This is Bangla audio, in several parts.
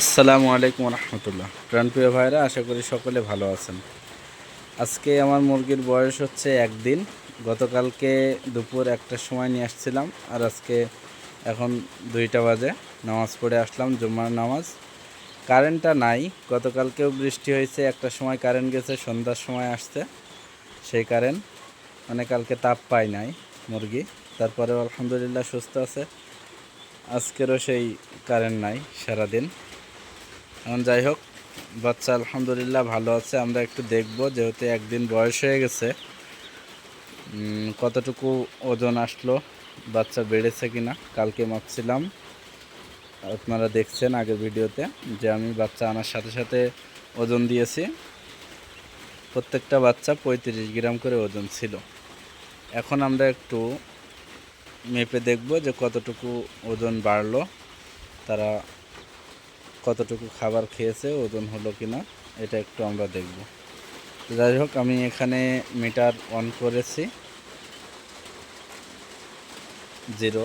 আসসালামু আলাইকুম রহমতুল্লাহ। প্রাণপ্রিয় ভাইরা, আশা করি সকলে ভালো আছেন। আজকে আমার মুরগির বয়স হচ্ছে একদিন। গতকালকে দুপুর একটার সময় নিয়ে আসছিলাম আর আজকে এখন দুইটা বাজে। নামাজ পড়ে আসলাম, জুম্মার নামাজ। কারেন্টটা নাই। গতকালকেও বৃষ্টি হয়েছে একটা সময় কারেন্ট গেছে, সন্ধ্যার সময় আসছে সেই কারেন্ট। মানে কালকে তাপ পাই নাই মুরগি। তারপরে আলহামদুলিল্লাহ সুস্থ আছে। আজকেরও সেই কারেন্ট নাই সারাদিন। এখন যাই হোক, বাচ্চা আলহামদুলিল্লাহ ভালো আছে, আমরা একটু দেখব, যেহেতু একদিন বয়স হয়ে গেছে। কতটুকু ওজন আসলো, বাচ্চা বেড়েছে কিনা, কালকে মাপছিলাম আপনারা দেখছেন আগের ভিডিওতে যে আমি বাচ্চা আনার সাথে সাথে ওজন দিয়েছি। প্রত্যেকটা বাচ্চা পঁয়ত্রিশ গ্রাম করে ওজন ছিল। এখন আমরা একটু মেপে দেখব যে কতটুকু ওজন বাড়লো, তারা কতটুকু খাবার খেয়েছে, ওজন হলো কি না এটা একটু আমরা দেখব। যাই হোক, আমি এখানে মিটার অন করেছি। জিরো।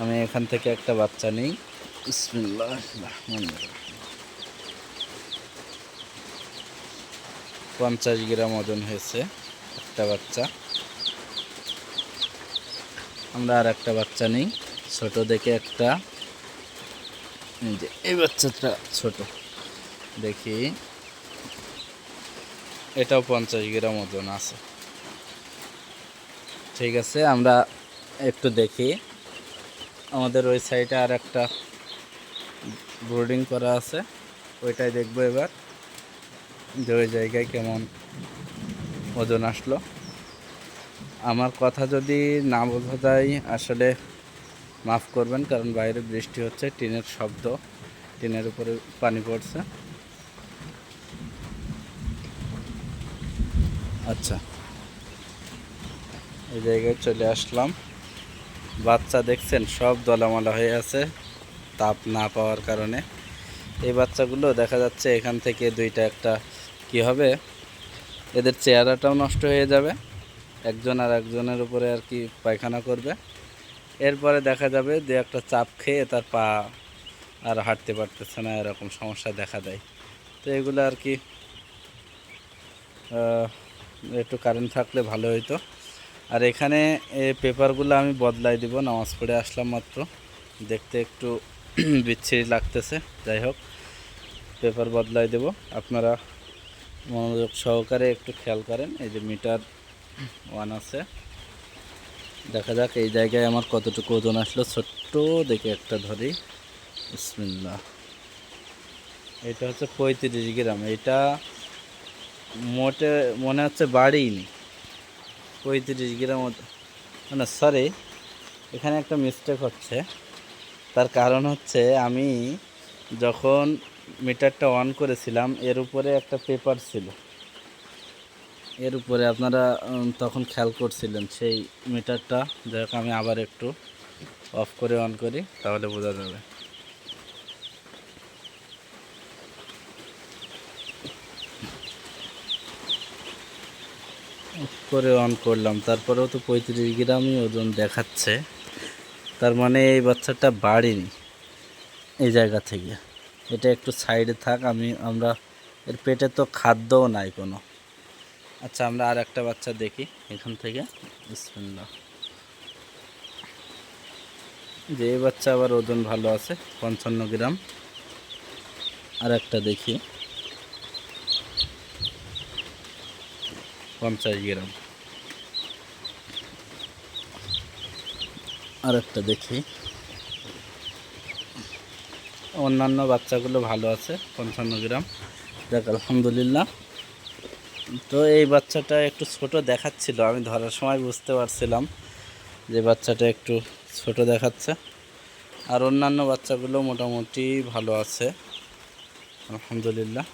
আমি এখান থেকে একটা বাচ্চা নিই। পঞ্চাশ গ্রাম ওজন হয়েছে একটা বাচ্চা। আমরা আর একটা বাচ্চা নিই, ছোট দেখে একটা। যে, এই বাচ্চাটা ছোট। দেখি। এটাও পঞ্চাশ গ্রাম ওজন আছে। ঠিক আছে, আমরা একটু দেখি। আমাদের ওই সাইডে আর একটা বোর্ডিং করা আছে। ওইটাই দেখব এবার। যে ওই জায়গায় কেমন ওজন আসলো। আমার কথা যদি না বোঝা যায়, আসলে মাফ করবেন, কারণ বাইরে বৃষ্টি হচ্ছে, টিনের শব্দ, টিনের উপরে পানি পড়ছে। আচ্ছা। এই জায়গায় চলে আসলাম। বাচ্চা দেখছেন, সব দলামালা হয়ে আছে, তাপ না পাওয়ার কারণে। এই বাচ্চাগুলো দেখা যাচ্ছে এখান থেকে দুইটা একটা কি হবে, এদের চেহারাটাও নষ্ট হয়ে যাবে। একজন আর একজনের উপরে আর কি পায়খানা করবে। এরপরে দেখা যাবে যে একটা চাপ খেয়ে তার পা আর হাঁটতে পারতেছে না, এরকম সমস্যা দেখা দেয়। তো এগুলো আর কি একটু কারেন্ট থাকলে ভালো হইতো। আর এখানে পেপারগুলো আমি বদলাই দিব, নামাজ পড়ে আসলাম মাত্র। দেখতে একটু বিচ্ছিরি লাগতেছে, যাই হোক পেপার বদলাই দেব। আপনারা মনোযোগ সহকারে একটু খেয়াল করেন, এই যে মিটার ওয়ান আছে। দেখা যাক, এই জায়গায় আমার কতটুকু ওজন আসলো। ছোট্ট দেখে একটা ধরি। বিসমিল্লা এটা হচ্ছে পঁয়ত্রিশ গ্রাম। এটা মোটে, মনে হচ্ছে বাড়িনি পঁয়ত্রিশ গ্রাম না সরি এখানে একটা মিস্টেক হচ্ছে। তার কারণ হচ্ছে আমি যখন মিটারটা অন করেছিলাম, এর উপরে একটা পেপার ছিল। এর উপরে আপনারা তখন খেয়াল করছিলেন সেই মিটারটা। যাই আমি আবার একটু অফ করে অন করি, তাহলে বোঝা যাবে। অফ করে অন করলাম, তারপরেও তো পঁয়ত্রিশ গ্রামই ওজন দেখাচ্ছে। তার মানে এই বাচ্চাটা বাড়িনি এই জায়গা থেকে। এটা একটু সাইডে থাক, আমি, আমরা, এর পেটে তো খাদ্যও নাই কোনো। আচ্ছা আমরা আর একটা বাচ্চা দেখি এখান থেকে। বিসমিল্লাহ। যে বাচ্চা আবার ওজন ভালো আছে, পঞ্চান্ন গ্রাম। আর একটা দেখি। পঞ্চাশ গ্রাম। আর একটা দেখি। অন্যান্য বাচ্চাগুলো ভালো আছে, পঞ্চান্ন গ্রাম। দেখ, আলহামদুলিল্লাহ। তো এই বাচ্চাটা একটু ছোট দেখাচ্ছিল, আমি ধরার সময় বুঝতে পারছিলাম যে বাচ্চাটা একটু ছোট দেখাচ্ছে। আর অন্যান্য বাচ্চাগুলো মোটামুটি ভালো আছে, আলহামদুলিল্লাহ।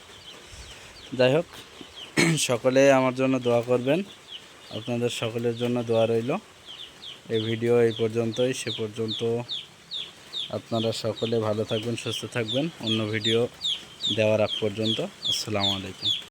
যাই হোক, সকলে আমার জন্য দোয়া করবেন, আপনাদের সকলের জন্য দোয়া রইল। এই ভিডিও এই পর্যন্তই, সে পর্যন্ত আপনারা সকলে ভালো থাকবেন, সুস্থ থাকবেন। অন্য ভিডিও দেওয়ার আগ পর্যন্ত, আসসালামু আলাইকুম।